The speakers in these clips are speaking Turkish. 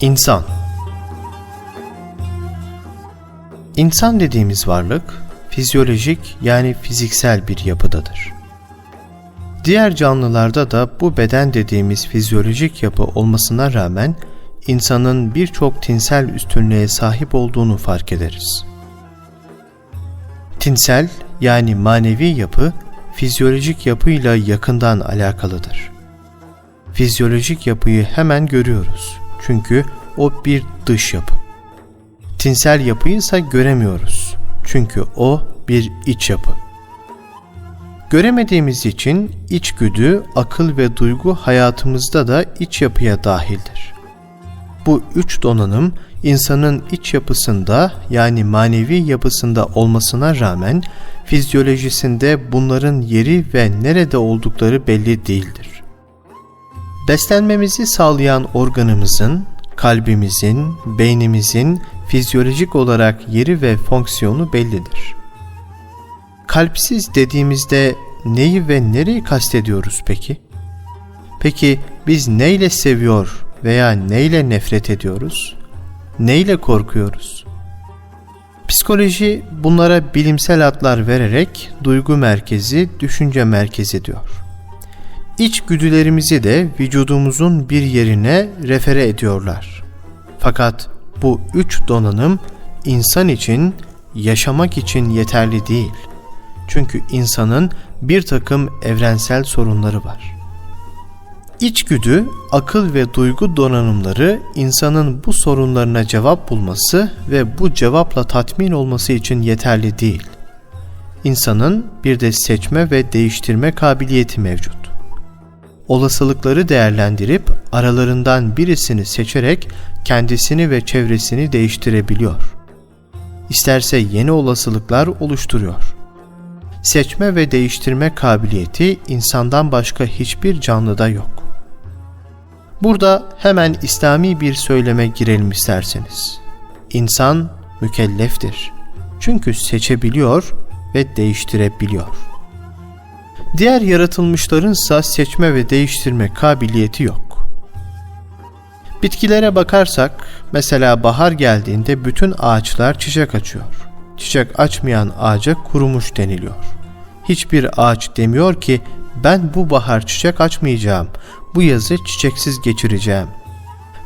İnsan İnsan dediğimiz varlık fizyolojik yani fiziksel bir yapıdadır. Diğer canlılarda da bu beden dediğimiz fizyolojik yapı olmasına rağmen insanın birçok tinsel üstünlüğe sahip olduğunu fark ederiz. Tinsel yani manevi yapı fizyolojik yapıyla yakından alakalıdır. Fizyolojik yapıyı hemen görüyoruz çünkü o bir dış yapı. Tinsel yapıyı ise göremiyoruz çünkü o bir iç yapı. Göremediğimiz için içgüdü, akıl ve duygu hayatımızda da iç yapıya dahildir. Bu üç donanım insanın iç yapısında yani manevi yapısında olmasına rağmen fizyolojisinde bunların yeri ve nerede oldukları belli değildir. Beslenmemizi sağlayan organımızın, kalbimizin, beynimizin fizyolojik olarak yeri ve fonksiyonu bellidir. Kalpsiz dediğimizde neyi ve nereyi kastediyoruz peki? Peki biz neyle seviyor veya neyle nefret ediyoruz? Neyle korkuyoruz? Psikoloji bunlara bilimsel adlar vererek duygu merkezi, düşünce merkezi diyor. İç güdülerimizi de vücudumuzun bir yerine refere ediyorlar. Fakat bu üç donanım insan için, yaşamak için yeterli değil. Çünkü insanın bir takım evrensel sorunları var. İçgüdü, akıl ve duygu donanımları insanın bu sorunlarına cevap bulması ve bu cevapla tatmin olması için yeterli değil. İnsanın bir de seçme ve değiştirme kabiliyeti mevcut. Olasılıkları değerlendirip aralarından birisini seçerek kendisini ve çevresini değiştirebiliyor. İsterse yeni olasılıklar oluşturuyor. Seçme ve değiştirme kabiliyeti insandan başka hiçbir canlıda yok. Burada hemen İslami bir söyleme girelim isterseniz. İnsan mükelleftir. Çünkü seçebiliyor ve değiştirebiliyor. Diğer yaratılmışların ise seçme ve değiştirme kabiliyeti yok. Bitkilere bakarsak mesela bahar geldiğinde bütün ağaçlar çiçek açıyor. Çiçek açmayan ağaca kurumuş deniliyor. Hiçbir ağaç demiyor ki ben bu bahar çiçek açmayacağım, bu yazı çiçeksiz geçireceğim.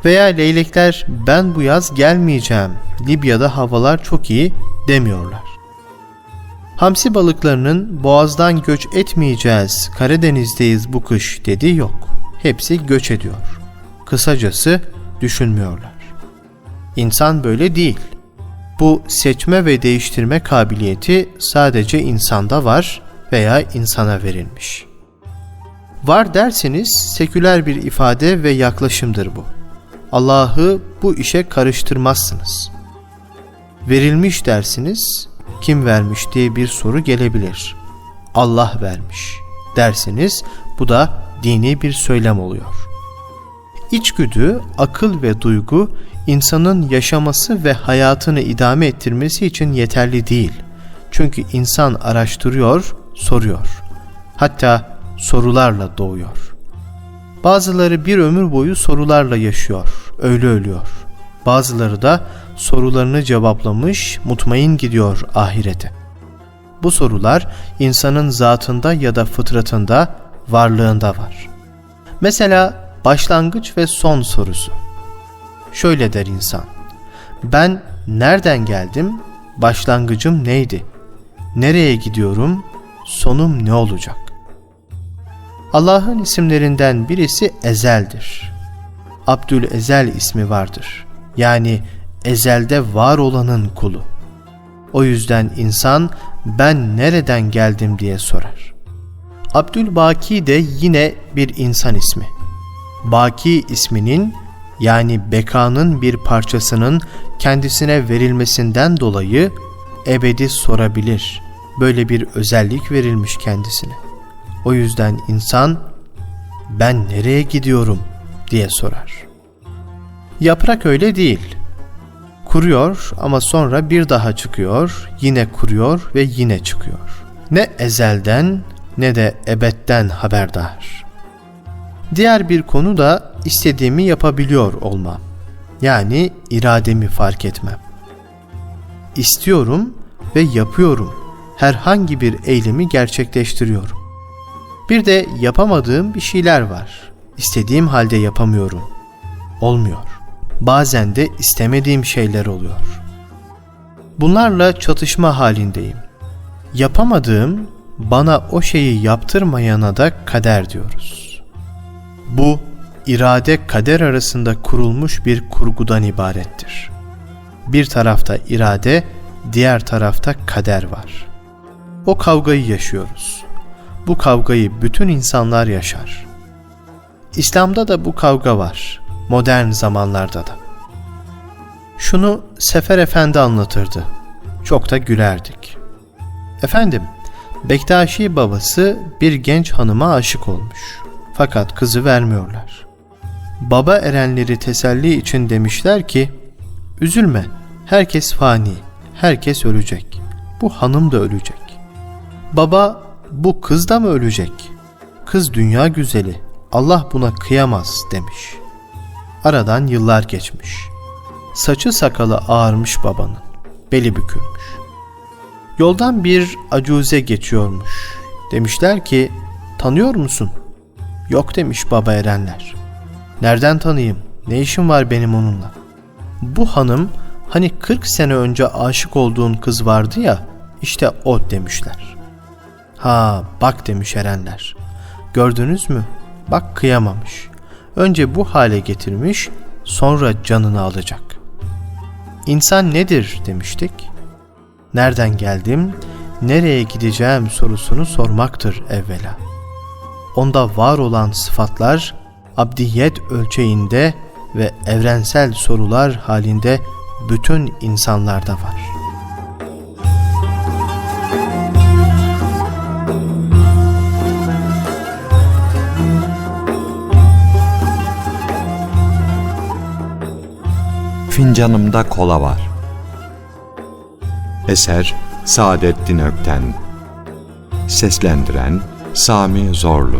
Veya leylekler ben bu yaz gelmeyeceğim, Libya'da havalar çok iyi demiyorlar. Hamsi balıklarının boğazdan göç etmeyeceğiz, Karadeniz'deyiz bu kış dediği yok. Hepsi göç ediyor. Kısacası düşünmüyorlar. İnsan böyle değil. Bu seçme ve değiştirme kabiliyeti sadece insanda var veya insana verilmiş.'' Var derseniz seküler bir ifade ve yaklaşımdır bu. Allah'ı bu işe karıştırmazsınız. Verilmiş dersiniz, kim vermiş diye bir soru gelebilir. Allah vermiş dersiniz, bu da dini bir söylem oluyor. İçgüdü, akıl ve duygu insanın yaşaması ve hayatını idame ettirmesi için yeterli değil. Çünkü insan araştırıyor, soruyor. Hatta sorularla doğuyor. Bazıları bir ömür boyu sorularla yaşıyor, öyle ölüyor. Bazıları da sorularını cevaplamış, mutmain gidiyor ahirete. Bu sorular insanın zatında ya da fıtratında, varlığında var. Mesela başlangıç ve son sorusu. Şöyle der insan. Ben nereden geldim? Başlangıcım neydi? Nereye gidiyorum? Sonum ne olacak? Allah'ın isimlerinden birisi Ezel'dir. Abdül Ezel ismi vardır. Yani ezelde var olanın kulu. O yüzden insan ben nereden geldim diye sorar. Abdülbaki de yine bir insan ismi. Baki isminin yani bekanın bir parçasının kendisine verilmesinden dolayı ebedi sorabilir. Böyle bir özellik verilmiş kendisine. O yüzden insan ben nereye gidiyorum diye sorar. Yaprak öyle değil. Kuruyor ama sonra bir daha çıkıyor, yine kuruyor ve yine çıkıyor. Ne ezelden ne de ebedden haberdar. Diğer bir konu da istediğimi yapabiliyor olmam. Yani irademi fark etmem. İstiyorum ve yapıyorum. Herhangi bir eylemi gerçekleştiriyorum. Bir de yapamadığım bir şeyler var. İstediğim halde yapamıyorum. Olmuyor. Bazen de istemediğim şeyler oluyor. Bunlarla çatışma halindeyim. Yapamadığım bana o şeyi yaptırmayana da kader diyoruz. Bu irade kader arasında kurulmuş bir kurgudan ibarettir. Bir tarafta irade, diğer tarafta kader var. O kavgayı yaşıyoruz. Bu kavgayı bütün insanlar yaşar. İslam'da da bu kavga var. Modern zamanlarda da. Şunu Sefer Efendi anlatırdı. Çok da gülerdik. Efendim, Bektaşi babası bir genç hanıma aşık olmuş. Fakat kızı vermiyorlar. Baba erenleri teselli için demişler ki, Üzülme, herkes fani, herkes ölecek. Bu hanım da ölecek. Baba, bu kız da mı ölecek? Kız dünya güzeli, Allah buna kıyamaz demiş. Aradan yıllar geçmiş. Saçı sakalı ağarmış babanın, beli bükülmüş. Yoldan bir acuze geçiyormuş. Demişler ki, tanıyor musun? Yok demiş baba erenler. Nereden tanıyayım? Ne işim var benim onunla? Bu hanım hani 40 sene önce aşık olduğun kız vardı ya, işte o demişler. Ha bak demiş erenler. Gördünüz mü? Bak kıyamamış. Önce bu hale getirmiş, sonra canını alacak. İnsan nedir demiştik. Nereden geldim, nereye gideceğim sorusunu sormaktır evvela. Onda var olan sıfatlar abdiyet ölçeğinde ve evrensel sorular halinde bütün insanlarda var. Fincanımda kola var. Eser Saadettin Ökten Seslendiren Sami Zorlu